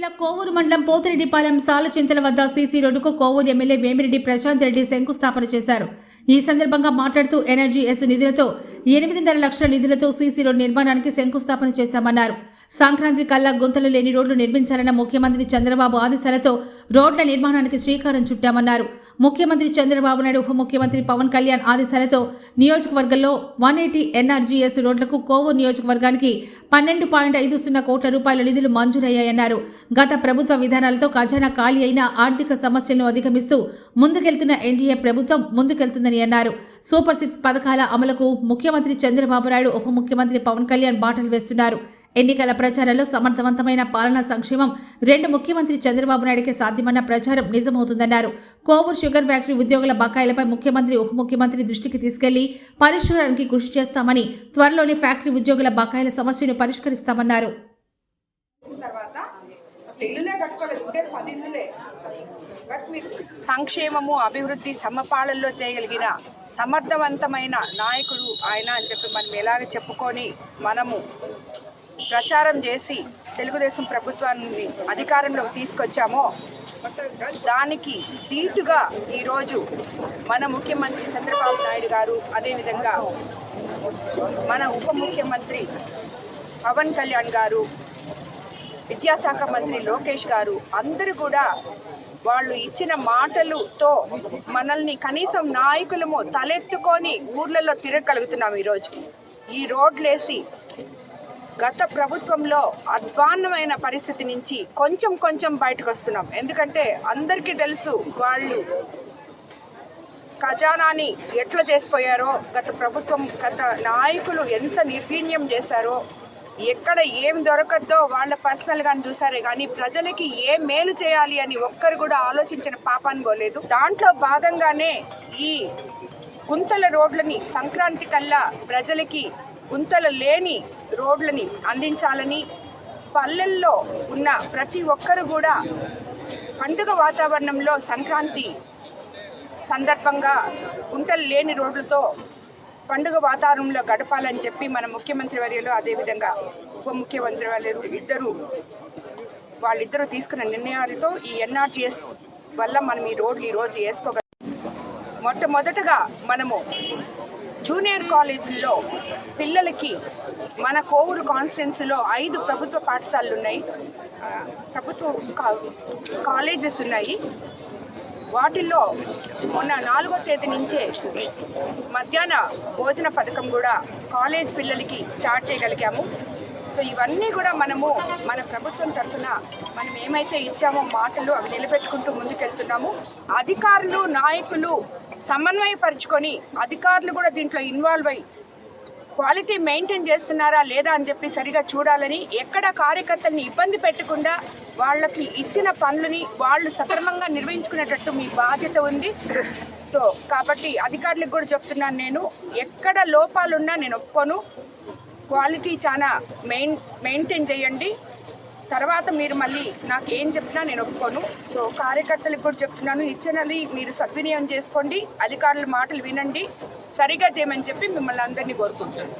జిల్లా కోవూరు మండలం పోతిరెడ్డిపాలెం సాలచింతల వద్ద సీసీ రోడ్డుకు కోవూరు ఎమ్మెల్యే వేమిరెడ్డి ప్రశాంత్ రెడ్డి శంకుస్థాపన చేశారు. ఈ సందర్భంగా మాట్లాడుతూ ఎనర్జీఎస్ నిధులతో ఎనిమిదిన్నర లక్షల నిధులతో సీసీ రోడ్డు నిర్మాణానికి శంకుస్థాపన చేశామన్నారు. సంక్రాంతి కల్లా గుంతలు లేని రోడ్లు నిర్మించాలన్న ముఖ్యమంత్రి చంద్రబాబు ఆదేశాలతో రోడ్ల నిర్మాణానికి శ్రీకారం చుట్టామన్నారు. ముఖ్యమంత్రి చంద్రబాబు నాయుడు ఉప ముఖ్యమంత్రి పవన్ కళ్యాణ్ ఆదేశాలతో నియోజకవర్గంలో వన్ ఎయిటీ ఎన్ఆర్జీఎస్ రోడ్లకు కోవూరు నియోజకవర్గానికి పన్నెండు పాయింట్ ఐదు సున్నా కోట్ల రూపాయల నిధులు మంజూరయ్యాయన్నారు. గత ప్రభుత్వ విధానాలతో ఖజానా ఖాళీ అయిన ఆర్థిక సమస్యలను అధిగమిస్తూ ముందుకెళ్తున్న ఎన్డీఏ ప్రభుత్వం ముందుకెళ్తుందని అన్నారు. సూపర్ సిక్స్ పథకాల అమలుకు ముఖ్యమంత్రి చంద్రబాబు నాయుడు ఉప ముఖ్యమంత్రి పవన్ కళ్యాణ్ బాటలు వేస్తున్నారు. ఎన్నికల ప్రచారంలో సమర్థవంతమైన పాలనా సంక్షేమం రెండు ముఖ్యమంత్రి చంద్రబాబు నాయుడికి సాధ్యమన్న ప్రచారం నిజమవుతుందన్నారు. కోవూరు షుగర్ ఫ్యాక్టరీ ఉద్యోగుల బకాయిలపై ముఖ్యమంత్రి ఉప ముఖ్యమంత్రి దృష్టికి తీసుకెళ్ళి పరిష్కారానికి కృషి చేస్తామని త్వరలోనే ఫ్యాక్టరీ ఉద్యోగుల బకాయిల సమస్యను పరిష్కరిస్తామన్నారు. సంక్షేమము అభివృద్ధి సమపాలనలో చేయగలిగిన సమర్థవంతమైన నాయకుడు ఆయన అని చెప్పి మనం ఎలాగ చెప్పుకొని మనము ప్రచారం చేసి తెలుగుదేశం ప్రభుత్వాన్ని అధికారంలోకి తీసుకొచ్చామో దానికి ధీటుగా ఈరోజు మన ముఖ్యమంత్రి చంద్రబాబు నాయుడు గారు అదేవిధంగా మన ఉప ముఖ్యమంత్రి పవన్ కళ్యాణ్ గారు విద్యాశాఖ మంత్రి లోకేష్ గారు అందరూ కూడా వాళ్ళు ఇచ్చిన మాటలతో మనల్ని కనీసం నాయకులము తలెత్తుకొని ఊర్లలో తిరగలుగుతున్నాం ఈరోజు. ఈ రోడ్లేసి గత ప్రభుత్వంలో అధ్వాన్నమైన పరిస్థితి నుంచి కొంచెం కొంచెం బయటకు వస్తున్నాం ఎందుకంటే అందరికీ తెలుసు వాళ్ళు ఖజానాని ఎట్లా చేసిపోయారో గత ప్రభుత్వం గత నాయకులు ఎంత నిర్వీణ్యం చేశారో ఎక్కడ ఏం దొరకద్దో వాళ్ళ పర్సనల్గా చూసారే కానీ ప్రజలకి ఏ మేలు చేయాలి అని ఒక్కరు కూడా ఆలోచించిన పాపాన్ని పోలేదు. దాంట్లో భాగంగానే ఈ గుంతల రోడ్లని సంక్రాంతి కల్లా ప్రజలకి ఉంతలు లేని రోడ్లని అందించాలని పల్లెల్లో ఉన్న ప్రతి ఒక్కరు కూడా పండుగ వాతావరణంలో సంక్రాంతి సందర్భంగా ఉంటలు లేని రోడ్లతో పండుగ వాతావరణంలో గడపాలని చెప్పి మన ముఖ్యమంత్రి వర్యులు అదేవిధంగా ఉప ముఖ్యమంత్రి వర్యులు ఇద్దరు వాళ్ళిద్దరూ తీసుకున్న నిర్ణయాలతో ఈ ఎన్ఆర్జిఎస్ వల్ల మనం ఈ రోడ్లు ఈరోజు వేసుకోగలం. మొట్టమొదటగా మనము జూనియర్ కాలేజీల్లో పిల్లలకి మన కోవూరు కాన్స్టిట్యున్సీలో ఐదు ప్రభుత్వ పాఠశాలలు ఉన్నాయి ప్రభుత్వ కా- కాలేజెస్ ఉన్నాయి. వాటిల్లో మొన్న నాలుగో తేదీ నుంచే మధ్యాహ్న భోజన పథకం కూడా కాలేజ్ పిల్లలకి స్టార్ట్ చేయగలిగాము. సో ఇవన్నీ కూడా మనము మన ప్రభుత్వం తరఫున మనం ఏమైతే ఇచ్చామో మాటలు అవి నిలబెట్టుకుంటూ ముందుకెళ్తున్నాము. అధికారులు నాయకులు సమన్వయపరుచుకొని అధికారులు కూడా దీంట్లో ఇన్వాల్వ్ అయ్యి క్వాలిటీ మెయింటైన్ చేస్తున్నారా లేదా అని చెప్పి సరిగా చూడాలని ఎక్కడ కార్యకర్తల్ని ఇబ్బంది పెట్టకుండా వాళ్ళకి ఇచ్చిన పనులని వాళ్ళు సక్రమంగా నిర్వహించుకునేటట్టు మీ బాధ్యత ఉంది. సో కాబట్టి అధికారులకు కూడా చెప్తున్నాను నేను ఎక్కడ లోపాలున్నా నేను ఒప్పుకోను. క్వాలిటీ చాలా మెయిన్ మెయింటైన్ చేయండి. తర్వాత మీరు మళ్ళీ నాకు ఏం చెప్పినా నేను ఒప్పుకోను. సో కార్యకర్తలకు కూడా చెప్తున్నాను ఇచ్చినది మీరు సద్వినియోగం చేసుకోండి అధికారుల మాటలు వినండి సరిగా చేయమని చెప్పి మిమ్మల్ని అందరినీ కోరుకుంటున్నాను.